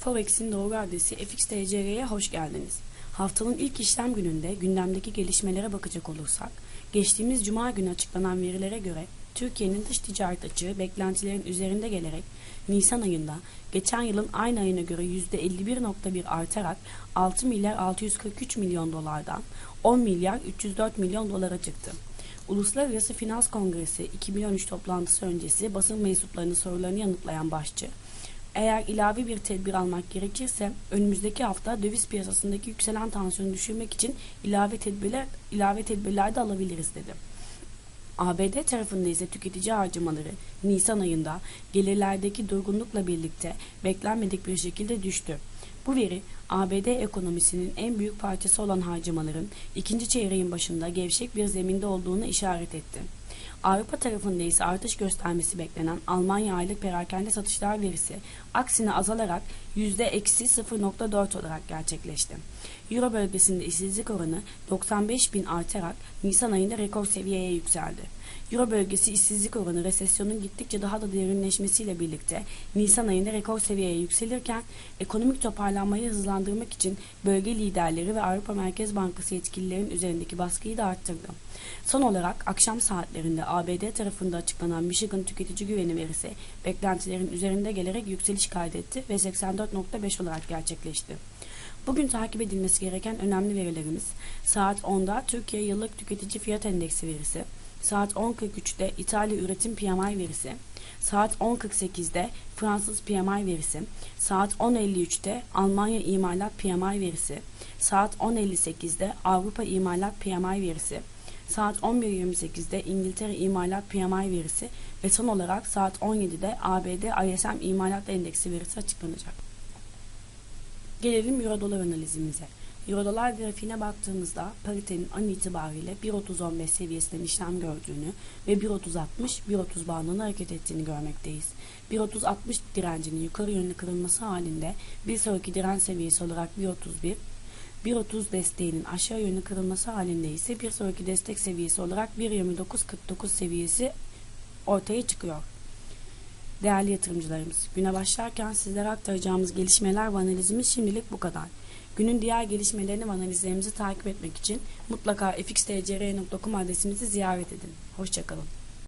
Forex'in doğru adresi FXTCR'ye hoş geldiniz. Haftanın ilk işlem gününde gündemdeki gelişmelere bakacak olursak, geçtiğimiz cuma günü açıklanan verilere göre Türkiye'nin dış ticaret açığı beklentilerin üzerinde gelerek Nisan ayında geçen yılın aynı ayına göre %51.1 artarak 6 milyar 643 milyon dolardan 10 milyar 304 milyon dolara çıktı. Uluslararası Finans Kongresi 2013 toplantısı öncesi basın mensuplarının sorularını yanıtlayan başçı, eğer ilave bir tedbir almak gerekirse önümüzdeki hafta döviz piyasasındaki yükselen tansiyonu düşürmek için ilave tedbirler ilave tedbirler de alabiliriz dedi. ABD tarafında ise tüketici harcamaları Nisan ayında gelirlerdeki durgunlukla birlikte beklenmedik bir şekilde düştü. Bu veri ABD ekonomisinin en büyük parçası olan harcamaların ikinci çeyreğin başında gevşek bir zeminde olduğunu işaret etti. Avrupa tarafında ise artış göstermesi beklenen Almanya aylık perakende satışlar verisi aksine azalarak %-0.4 olarak gerçekleşti. Euro bölgesinde işsizlik oranı 95 bin artarak Nisan ayında rekor seviyeye yükseldi. Euro bölgesi işsizlik oranı resesyonun gittikçe daha da derinleşmesiyle birlikte Nisan ayında rekor seviyeye yükselirken ekonomik toparlanmayı hızlandırmak için bölge liderleri ve Avrupa Merkez Bankası yetkililerin üzerindeki baskıyı da arttırdı. Son olarak akşam saatlerinde ABD tarafında açıklanan Michigan tüketici güveni verisi beklentilerin üzerinde gelerek yükseliş kaydetti ve 84.5 olarak gerçekleşti. Bugün takip edilmesi gereken önemli verilerimiz saat 10'da Türkiye yıllık tüketici fiyat endeksi verisi, saat 10.43'te İtalya üretim PMI verisi, saat 10.48'de Fransız PMI verisi, saat 10.53'te Almanya imalat PMI verisi, saat 10.58'de Avrupa imalat PMI verisi, saat 11.28'de İngiltere imalat PMI verisi ve son olarak saat 17'de ABD ISM imalat endeksi verisi açıklanacak. Gelelim Euro dolar analizimize. Euro dolar grafiğine baktığımızda paritenin an itibariyle 1.30.15 seviyesinden işlem gördüğünü ve 1.30.60 1.30 bandında hareket ettiğini görmekteyiz. 1.30.60 direncinin yukarı yönlü kırılması halinde bir sonraki direnç seviyesi olarak 1.31 1.30 desteğinin aşağı yönlü kırılması halinde ise bir sonraki destek seviyesi olarak 1.29.49 seviyesi ortaya çıkıyor. Değerli yatırımcılarımız, güne başlarken sizlere aktaracağımız gelişmeler ve analizimiz şimdilik bu kadar. Günün diğer gelişmelerini ve analizlerimizi takip etmek için mutlaka fxtcr.com adresimizi ziyaret edin. Hoşçakalın.